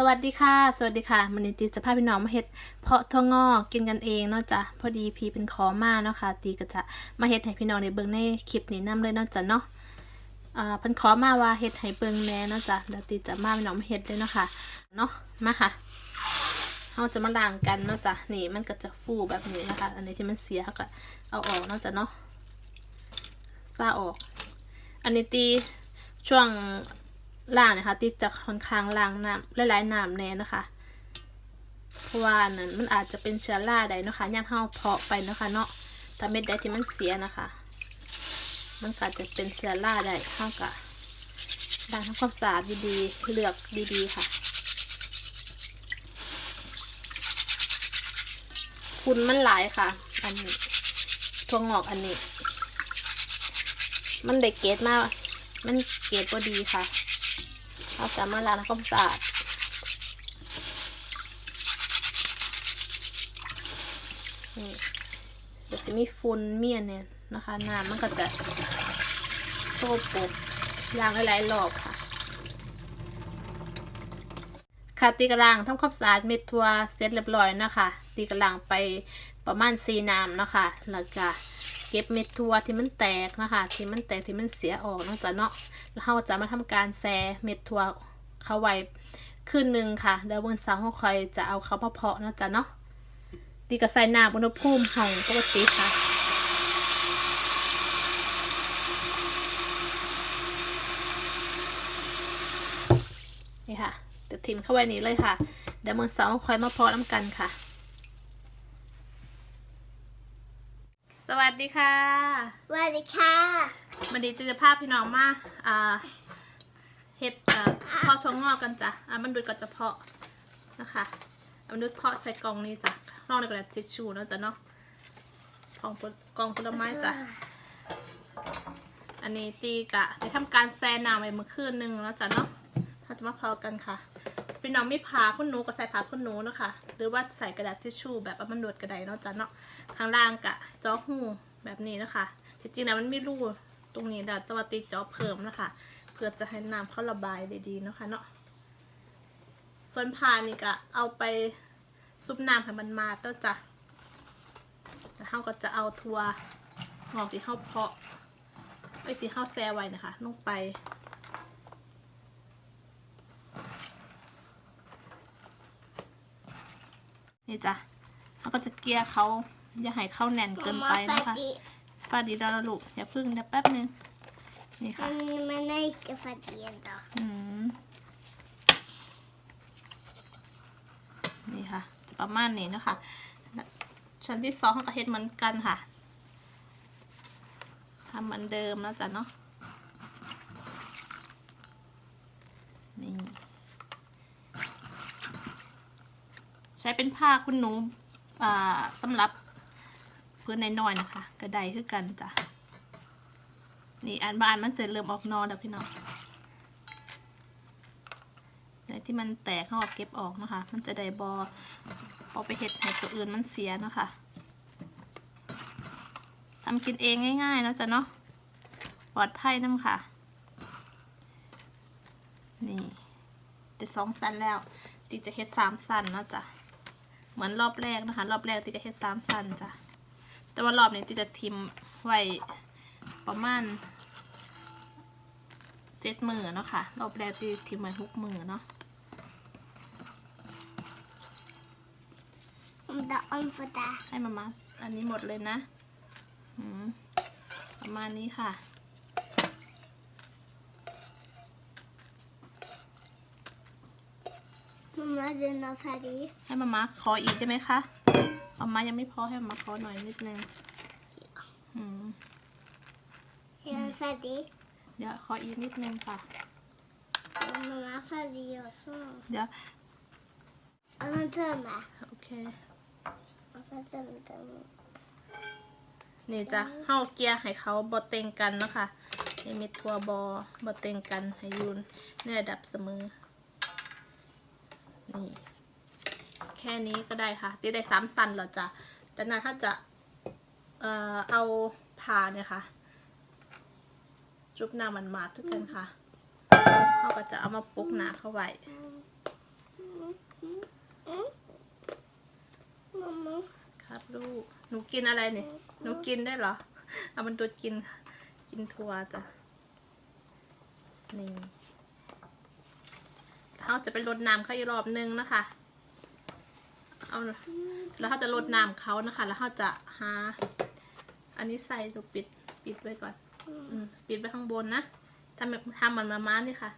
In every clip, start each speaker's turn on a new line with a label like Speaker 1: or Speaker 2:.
Speaker 1: สวัสดีค่ะ สวัสดีค่ะมันนตีจะพาพพี่น้องมาเฮ็ดเพาะถั่วงอกกินกันเองเนาะจ้ะพอดีพีเป็นขอมาเนาะค่ะ ตีก็จะมาเฮ็ดให้พี่น้องได้เบิ่งในคลิปนี้นํเลยเนาะจ้ะเนาะอ่าเพิ่นขอมาว่าเฮ็ดให้เบิ่งแน่เนาะจ้ะเดี๋ยวตีจะมาพี่น้องมาเฮ็ดเลยเนาะค่ะเนาะมาค่ะเราจะมาล้างกันเนาะจ้ะนี่มันก็จะฟูแบบนี้นะคะ อันนี้ที่มันเสียก็เอาออกเนาะจ้ะเนาะซาออก อันนี้ตีช่วง ล่างนะคะที่จะค่อนข้างล้างน้ำหลายๆน้ำแน่นะคะเพราะว่านั้นมันอาจจะเป็นเชื้อราใดนะคะย่ำเฮาเพาะไปนะคะ เนาะถ้าเม็ดใดที่มันเสียนะคะ มันอาจจะเป็นเชื้อราได้เท่ากับล้างทำความสะอาดดีๆเลือกดีๆค่ะฝุ่นมันหลายค่ะ อันนี้ทั่วงอกอันนี้ มันได้เกรดมาก มันเกรดก็ดีค่ะ เราจะมาล้างความสะอาดนี่เดี๋ยวจะมีฝุ่นเมียนเนี่ยนะคะน้ำมันก็จะโซปบล้างหลายๆรอบค่ะค่ะตีกระลังทำความสะอาดเม็ดทัวเสร็จเรียบร้อยนะคะตีกระลังไปประมาณสีน้ำนะคะแล้วก็ เก็บเม็ดทัวที่มันแตกนะคะที่มันแตกที่มันเสียออกนอกจากเนาะแล้วเราจะมาทำการแซ่เม็ดทัวเข้าไว้คืนหนึ่งค่ะเดี๋ยววันเสาร์เราคอยจะเอาเขามาเพาะนาะจ๊ะเนาะตีกับใส่น้ำอุณหภูมิห้องปกติค่ะนี่ค่ะจะทิมเข้าไว้นี้เลยค่ะเดี๋ยววันเสาร์เราคอยมาเพาะน้ำกันค่ะ ส วัสดีค่ะ
Speaker 2: สวัสดีค่ะ
Speaker 1: วันนี้จะพาพี่น้องมาอ่าเฮ็ดอ่าเพาะถั่วงอกกันจ้ะอ่ามันดูดก็จะเพาะนะคะอ่ามันดูดเพาะใส่กล่องนี้จ้ะรองในกระดาษทิชชู่เนาะจ้ะเนาะกล่องผลกล่องผลไม้จ้ะอันนี้ตีกะได้ทำการแซ่น้ำไว้เมื่อคืนนึงแล้วจ้ะเนาะเราจะมาเพากันค่ะ พี่น้องไม่พาคุณหนูก็ใส่ผ้าคุณหนูนะคะ หรือว่าใส่กระดาษทิชชู่แบบมันดูดกระไดเนาะจ้ะเนาะข้างล่างกะจอหูแบบนี้นะคะทจริงแล้วมันไม่รูตรงนี้ดาตวตีจอเพิ่มนะคะ เพื่อจะให้น้ำเข้าระบายได้ดีเนาะคะเนาะส่วนพานี่ก็เอาไปซุปน้ำให้มันมาแล้วจ้ะแล้วเราก็จะเอาทัวงอกที่เข้าเพาะไอ้ที่เข้าแซ่ไว้นะคะลงไป นี่จ้ะเราก็จะเกลี่ยเขาอย่าให้เข้าแน่นเกินไปนะคะ
Speaker 2: ดี
Speaker 1: ฟาดีดาลูกอย่าพึ่งเดี๋ยวแป๊บนึงนี่
Speaker 2: มั
Speaker 1: ค่ะ
Speaker 2: นมันไม่กระฟัดเดียนต่อ
Speaker 1: อืมนี่ค่ะ จะประมาณนี้นะคะชั้นที่สองเขาก็เฮ็ดเหมือนกันค่ะทำเหมือนเดิมแล้วจ้ะเนาะนี่ ใช้เป็นผ้าคุณหนูสำหรับพื้นในนอยๆนะคะ กระไดคือกันจ้ะนี่อันบานมันจะเริ่มออกนอนแล้วพี่น้องในที่มันแตกเขาเอาเก็บออกนะคะ มันจะได้บอเอาไปเห็ดให้ตัวอื่นมันเสียนะคะทำกินเองง่ายๆเนาะจ้ะเนาะปลอดภัยน้ำค่ะ นี่จะสองสันแล้วตีจะเฮ็ดสามสันเนาะจ้ะ เหมือนรอบแรกนะคะ รอบแรกตีจะเฮ็ดสามสันจ้ะแต่ว่ารอบนี้ตีจะทิมไว้ประมาณเจ็ดมือเนาะค่ะรอบแรกตีทิมไว้หกมือเนาะ
Speaker 2: มันจะอันฟตา
Speaker 1: ให้มามาอันนี้หมดเลยนะอืมประมาณนี้ค่ะ
Speaker 2: มันมาเดินมาพอดี
Speaker 1: ให้มามาขออีกได้ไหมคะมามายังไม่พอให้มามาขอหน่อยนิดนึงอืม
Speaker 2: เดินพอดี
Speaker 1: เดี๋ยวขออีกนิดนึงค่ะ
Speaker 2: มันมาพอดีอะซึ่ง
Speaker 1: เดี๋ยว
Speaker 2: เอาเงินมา
Speaker 1: โอเค
Speaker 2: เอาเงินเติมเติม
Speaker 1: นี่จ้ะเฮาเกียร์ให้เขาบอเต็งกันเนาะคะให้เม็ดทัวบอบอเต็งกันให้อยูนในระดับเสมอ นี่ แค่นี้ก็ได้ค่ะตีได้ซ้ำสันเราจะจากนั้นถ้าจะเอ่อเอาผ่าเนี่ยค่ะ จุบหน้ามันมาทุกคนค่ะเขาก็จะเอามาปุกหนาเข้าไว้
Speaker 2: ครับลู
Speaker 1: ก หนูกินอะไรเนี่ย หนูกินได้เหรอ เอามันตัวกิน กินทัวจ้ะ นี่ เราจะไปรดน้ำเขาอีกรอบนึงนะคะเอาแล้วเขาจะรดน้ำเขานะคะ แล้วเขาจะหา อันนี้ใส่ถูกปิดปิดไว้ก่อนอปิดไว้ข้างบนนะทำแบบทำเหมือนมาม้านี่ค่ะ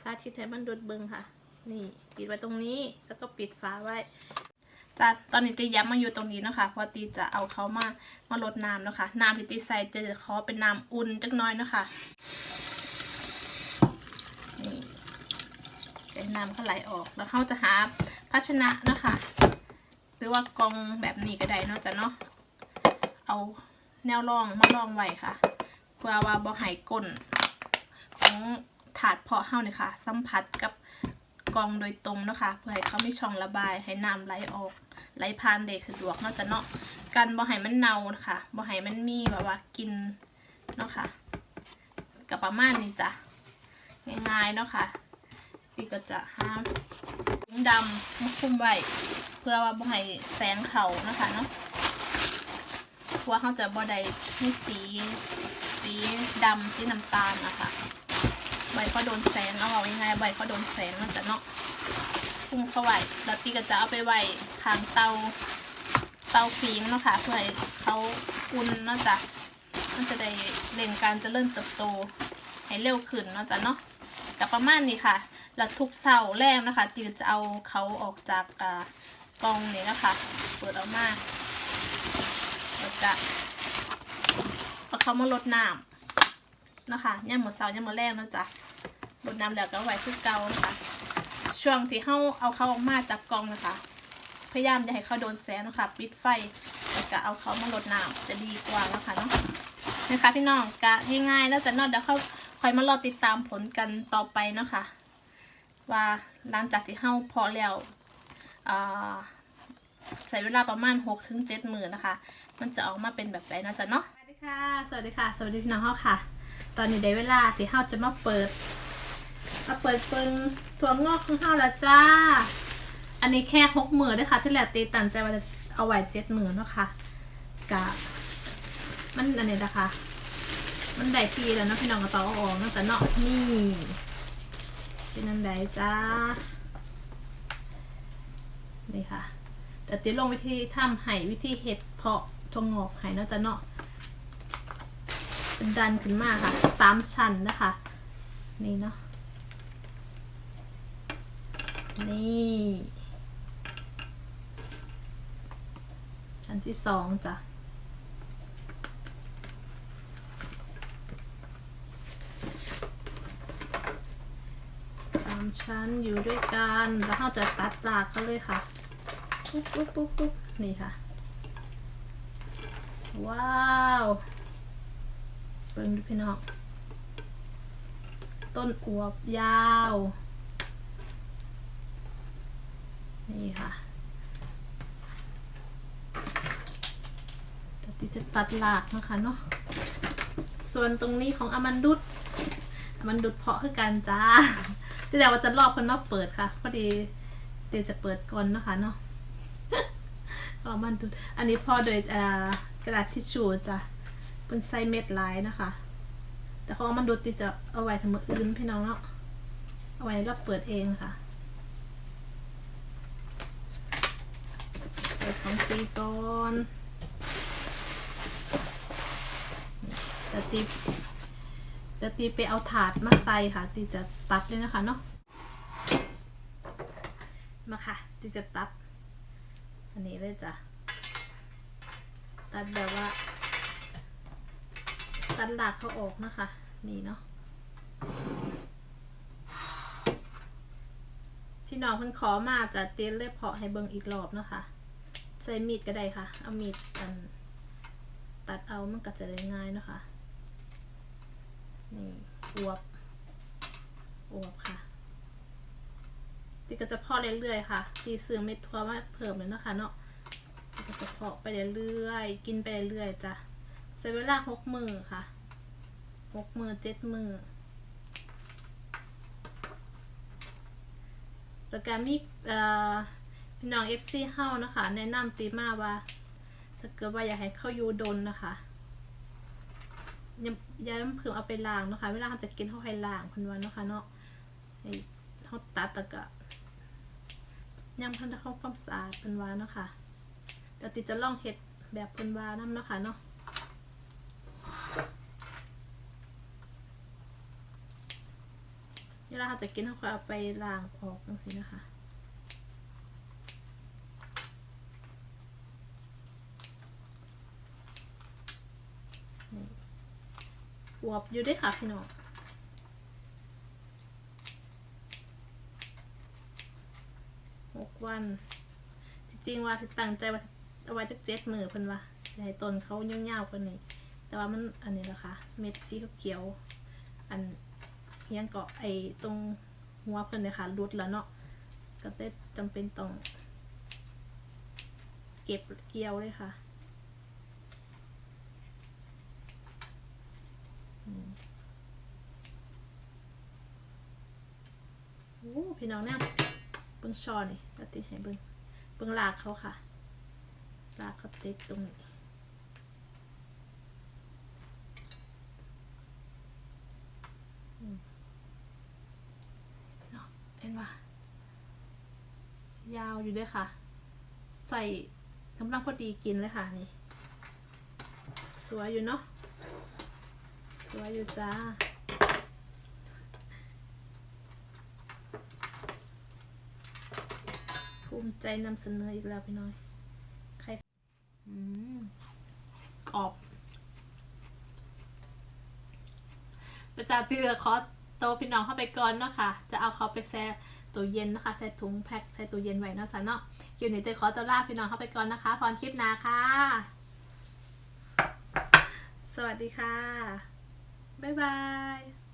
Speaker 1: สาธิตให้มันดูดเบิงค่ะ นี่ปิดไว้ตรงนี้แล้วก็ปิดฝาไว้จะตอนนี้จะย้ำมาอยู่ตรงนี้นะคะเพราะตีจะเอาเขามามาลดน้ำนะคะน้ำที่ตีใส่จะขอเป็นน้ำอุ่นจักน้อยเนาะคะนี่เป็ น้ำเขาไหลออกแล้วเขาจะหาภาชนะนะคะ หรือว่ากองแบบนี้ก็ได้เนาะจ้ะเนาะเอาแนวรองมาลองไว้ค่ะ เพื่อว่าบ่ให้ก้นของถาดเพาะเฮาเนี่ยค่ะ สัมผัสกับกองโดยตรงนะคะเพื่อให้เขาไมีช่องระบายให้น้ำไหลออก ไหลผ่านได้สะดวกเนาะจ้ะเนาะกันบ่ให้มันเน่านะคะบ่ให้มันมีแบบว่ากินเนาะค่ะกับประมาณนี้จ้ะง่ายๆเนาะค่ะ ตีก็จะห้ามถุงดำมาคุมไว้เพื่อว่าบ่ให้แสงเขานะคะเนาะเพราะว่าเขาจะบ่ได้มีสีสีดำสีน้ำตาลนะคะใบเขาโดนแสงเอาเอายังไงใบเขาโดนแสงแล้วจะเนาะคุมเข้าไว้แล้วตีก็จะเอาไปไว้ข้างเตาเตาฟิล์มนะคะเพื่อให้เขาอุ่นนะจ้ะมันจะได้เร่งการเจริญเติบโตให้เร็วขึ้นนะจ้ะเนาะกับประมาณนี้ค่ะ แล้วทุกเสาแรกนะคะตีก็จะเอาเขาออกจากกล่องนี้นะคะ เปิดออกมาแล้วก็เอาเขามาลดน้ำนะคะย่าหมดเสาย่าหมดแรกนะจ๊ะลดน้ำแล้วก็ไว้คือเกานะคะ ช่วงที่เขาเอาเขาออกมาจากกล่องนะคะ พยายามอย่าให้เขาโดนแสงนะคะ ปิดไฟแล้วก็เอาเขามาลดน้ำจะดีกว่านะคะเนาะนะคะพี่น้องกะง่ายๆแล้วจะนอดเดี๋ยวเขาคอยมารอติดตามผลกันต่อไปนะคะ ว่าหลังจากที่เขาพอแล้วอ่าใช้เวลาประมาณ6ถึง7มือนะคะ มันจะออกมาเป็นแบบไหนนะจ๊ะเนาะสวัสดีค่ะ สวัสดีค่ะ สวัสดีพี่น้องเฮาค่ะ ตอนนี้ได้เวลาที่เฮาจะมาเปิดมาเปิดเปิงถั่วงอกของเฮาแล้วจ้า อันนี้แค่หกหมือด้วยค่ะที่แหลตีตันใจว่าจะเอาไว้เจ็ดหมือเนาะค่ะกะมันอันนี้นะคะ มันได้ทีแล้วนะพี่น้องก็ต้องเอาออกนาะแต่เนาะนี่ เป็นอันใดจ้า นี่ค่ะแต่ติลงวิธีทำไห่วิธีเห็ดเพาะทงงอกไห่เนาะจะเนาะเป็นดันขึ้นมาค่ะสามชั้นนะคะ นี่เนาะนี่ชั้นที่สองจ้ะสาม ชั้นอยู่ด้วยกัน แล้วเราจะตัดรากเขาเลยค่ะ ปุ๊บปุ๊บปุ๊บปุ๊บนี่ค่ะ ว้าวเบิ่งดูพี่น้อง ต้นอวบยาว นี่ค่ะเดี๋ยวติจะตัดหลากนะคะเนาะ ส่วนตรงนี้ของอามันดุดอามันดุดเพาะคือกันจ้า ที่เดี๋ยวว่าจะรอบคนนอกเปิดค่ะพอดีเดี๋ยวจะเปิดก่อนนะคะเนาะเอามันดูอันนี้พอโดยกระดาษทิชชู่จ้ะเป็นไซส์เม็ดลายนะคะ แต่ของมันดูติจะเอาไว้ทำมืออื่นพี่น้องเนาะเอาไว้รับเปิดเองค่ะเปิดของตีก่อนเดี๋ยวตี เดี๋ยวตีไปเอาถาดมาใส่ค่ะ ตีจะตัดเลยนะคะเนาะมาค่ะ ตีจะตัด อันนี้เลยจ้ะตัดแบบว่า ตัดหลากเขาออกนะคะ นี่เนาะพี่น้องเพิ่นขอมาจะเตียนเลยเพาะให้เบิ่งอีกรอบเนาะคะใช้มีดก็ได้ค่ะ เอามีดตัดเอามันก็จะได้ง่ายเนาะคะ นี่อวบอวบค่ะตีก็จะเพาะเรื่อยๆค่ะตีซื้อเม็ดทั่วมาเพิ่มเลยเนาะคะเนาะตีก็จะเพาะไปเรื่อยๆกินไปเรื่อยๆจ้ะใช้เวลาหกมือค่ะหกมือเจ็ดมือแล้วก็มีเอ่อพี่น้อง FC เฮานะคะ แนะนำตีมาว่า ถ้าเกิดว่าอยากให้เข้ายู่ดนนะคะ ย่าอย่าเพิ่งเอาไปล้างเนาะคะเวลาเราจะกินเขาให้ล้างเพันวันเนาะคะเนาะให้เขาตัดแล้วก็ยังพันเข้าความสะอาดเพันวาเนาะค่ะเดี๋ยวติจะล่องเห็ดแบบเพันวาน้ำเนาะค่ะเนาะเวลาเราจะกินเขาก็เอาไปล้างออกจังสินะคะ อ วบอยู่ด้วยค่ะพี่น้องหกวัน จริงๆว่าตั้งใจว่าเอาไว้จักเจ็ดมือเพิ่นว่าให้ต้นเขาเงาวๆกว่านี้แต่ว่ามันอันนี้แหละค่ะเม็ดสีเขียวอันเฮียงเกาะไอ้ตรงหัวเพิ่นเลยค่ะรุดแล้วเนาะก็ได้จำเป็นต้องเก็บเกี่ยวเลยค่ะ โอ้พี่น้องเนี่ยเบิ้งชอนี่ก็ติให้เบิ้งเบิ้งลากเขาค่ะ ลากเขาติดตรงนี้เนาะเห็นปะยาวอยู่ด้วยค่ะ ใส่กำลังพอดีกินเลยค่ะนี่ สวยอยู่เนาะ สวยอยู่จ้าภูมิใจนำเสนออีกแล้วพี่น้อยใครอืมกรอบประจาตีขอโตพี่น้องเข้าไปก่อนเนาะค่ะ จะเอาเขาไปแช่ตู้เย็นนะคะใส่ถุงแพ็คใส่ตู้เย็นไว้เนาะจ๊ะเนาะคิวนี้เตยขอตัวลาพี่น้องเข้าไปก่อนนะคะพรคลิปหนาค่ะ สวัสดีค่ะ บ๊ายบาย